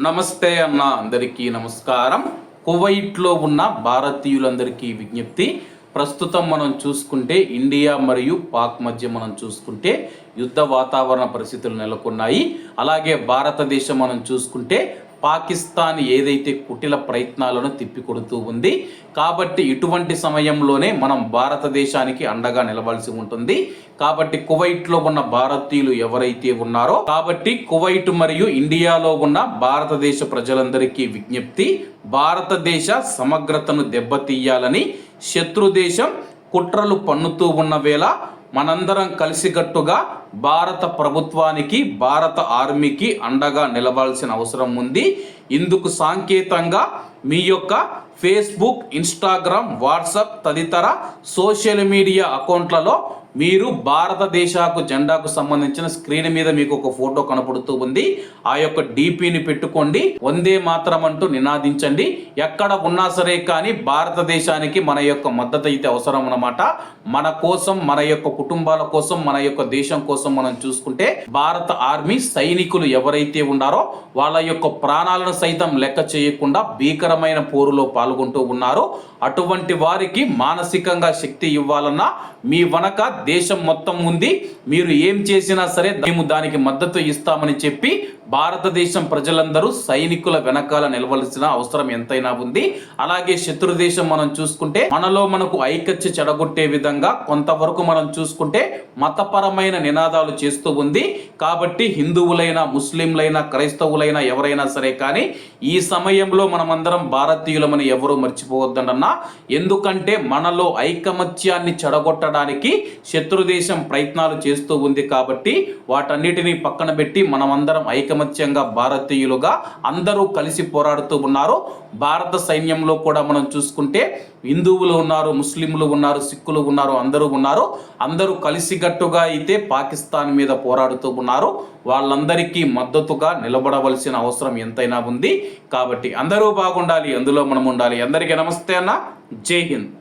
నమస్తే అన్న అందరికీ నమస్కారం. కువైట్లో ఉన్న భారతీయులందరికీ విజ్ఞప్తి. ప్రస్తుతం మనం చూసుకుంటే ఇండియా మరియు పాక్ మధ్య మనం చూసుకుంటే యుద్ధ వాతావరణ పరిస్థితులు నెలకొన్నాయి. అలాగే భారతదేశం మనం చూసుకుంటే పాకిస్తాన్ ఏదైతే కుటిల ప్రయత్నాలను తిప్పికొడుతూ ఉంది కాబట్టి ఇటువంటి సమయంలోనే మనం భారతదేశానికి అండగా నిలవాల్సి ఉంటుంది. కాబట్టి కువైట్లో ఉన్న భారతీయులు ఎవరైతే ఉన్నారో కాబట్టి కువైట్ మరియు ఇండియాలో ఉన్న భారతదేశ ప్రజలందరికీ విజ్ఞప్తి భారతదేశ సమగ్రతను దెబ్బతీయాలని శత్రు దేశం కుట్రలు పన్నుతూ ఉన్న వేళ మనందరం కలిసికట్టుగా భారత ప్రభుత్వానికి భారత ఆర్మీకి అండగా నిలవాల్సిన అవసరం ఉంది. ఇందుకు సాంకేతంగా మీ యొక్క ఫేస్బుక్ ఇన్స్టాగ్రామ్ వాట్సాప్ తదితర సోషల్ మీడియా అకౌంట్లలో మీరు భారతదేశకు జెండాకు సంబంధించిన స్క్రీన్ మీద మీకు ఒక ఫోటో కనపడుతూ ఉంది. ఆ యొక్క డిపిని పెట్టుకోండి. వందే మాత్రం అంటూ నినాదించండి. ఎక్కడ ఉన్నా సరే కానీ భారతదేశానికి మన యొక్క మద్దతు అయితే అవసరం అన్నమాట. మన కోసం మన యొక్క కుటుంబాల కోసం మన యొక్క దేశం కోసం మనం చూసుకుంటే భారత ఆర్మీ సైనికులు ఎవరైతే ఉన్నారో వాళ్ళ యొక్క ప్రాణాలను సైతం లెక్క చేయకుండా భీకరమైన పోరులో పాల్గొంటూ ఉన్నారు. అటువంటి వారికి మానసికంగా శక్తి ఇవ్వాలన్నా మీ వనక దేశం మొత్తం ఉంది. మీరు ఏం చేసినా సరే మేము దానికి మద్దతు ఇస్తామని చెప్పి భారతదేశం ప్రజలందరూ సైనికుల వెనకాల నిలవలసిన అవసరం ఎంతైనా ఉంది. అలాగే శత్రు దేశం మనం చూసుకుంటే మనలో మనకు ఐకత్య చెడగొట్టే విధంగా కొంతవరకు మనం చూసుకుంటే మతపరమైన నినాదాలు చేస్తూ ఉంది. కాబట్టి హిందువులైనా ముస్లింలైనా క్రైస్తవులైనా ఎవరైనా సరే కానీ ఈ సమయంలో మనమందరం భారతీయులమని ఎవరు మర్చిపోవద్దనన్నా. ఎందుకంటే మనలో ఐకమత్యాన్ని చెడగొట్టడానికి శత్రు దేశం ప్రయత్నాలు చేస్తూ ఉంది కాబట్టి వాటన్నిటిని పక్కన పెట్టి మనమందరం ఐకమత్యంగా భారతీయులుగా అందరూ కలిసి పోరాడుతూ ఉన్నారు. భారత సైన్యంలో కూడా మనం చూసుకుంటే హిందువులు ఉన్నారు ముస్లింలు ఉన్నారు సిక్కులు ఉన్నారు అందరూ ఉన్నారు. అందరూ కలిసికట్టుగా అయితే పాకిస్తాన్ మీద పోరాడుతూ ఉన్నారు. వాళ్ళందరికీ మద్దతుగా నిలబడవలసిన అవసరం ఎంతైనా ఉంది. కాబట్టి అందరూ బాగుండాలి అందులో మనం ఉండాలి. అందరికీ నమస్తే అన్న. జై హింద్.